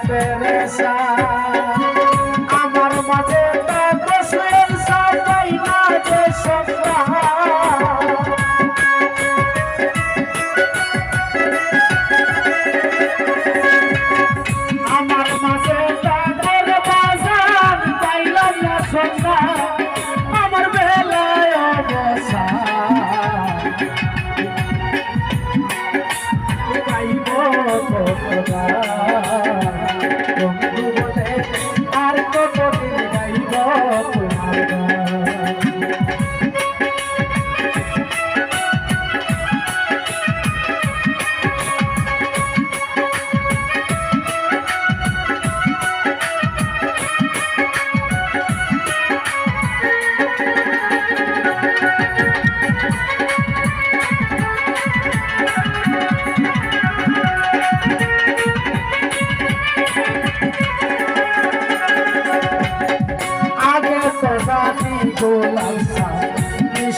perecer.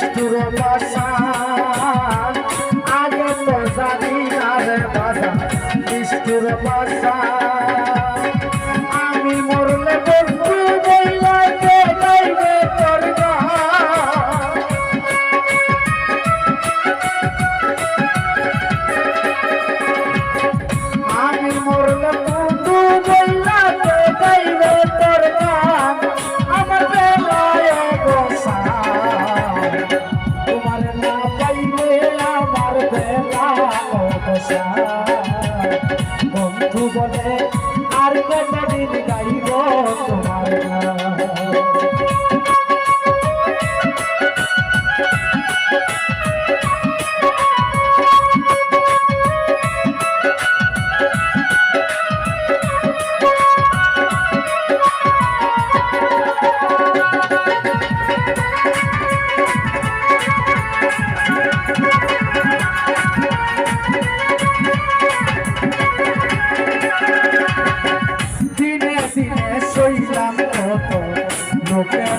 নিষ্ঠুর বাসান আগে তো জানি না রে বাসা নিষ্ঠুর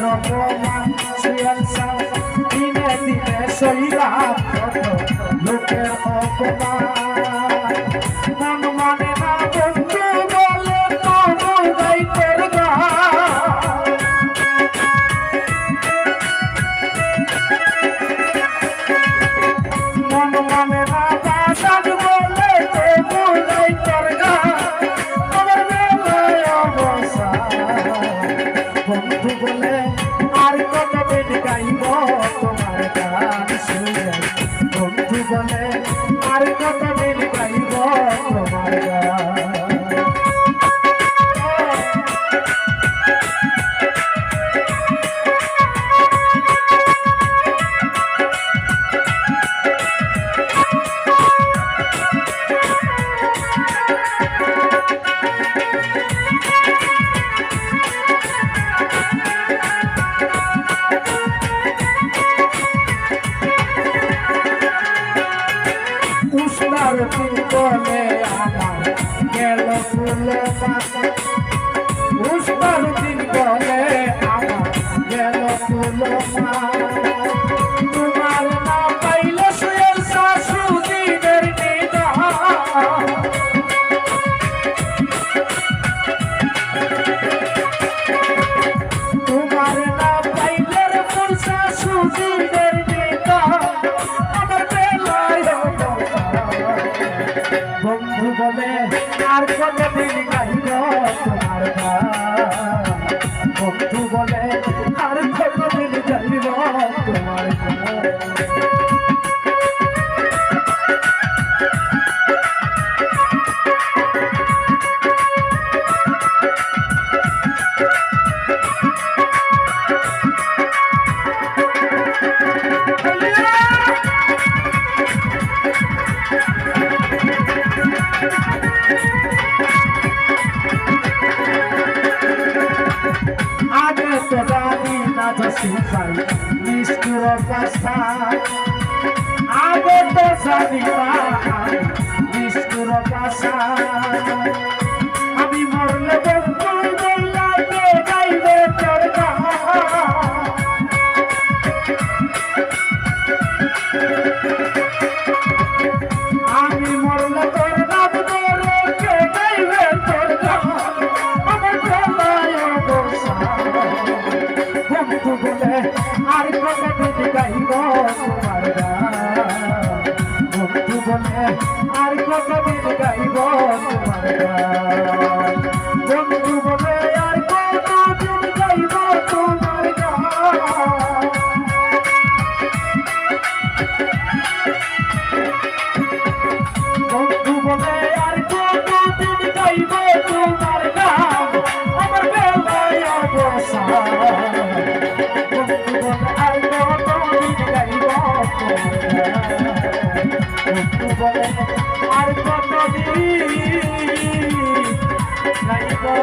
অপমান দিনে দিনে সইলাম কত লোকের অপমান মন মানে না বন্ধু বলে গাইতের গান মন মানে বন্ধু কত আর কতদিন গাইব তোমার গান শুনে? বন্ধু বলে আর কতদিন বলে আমার গেল ফুল পাতা। দিন বলে আমার গেল ফুল তোমার বন্ধু বলে আর কতদিন গাইব তোমার বন্ধু বলে আর কতদিন গাইব তোমার শিখাই নিষ্ঠুর কথা আগে তো নিষ্ঠুর কথা আর কতদিন নাই গো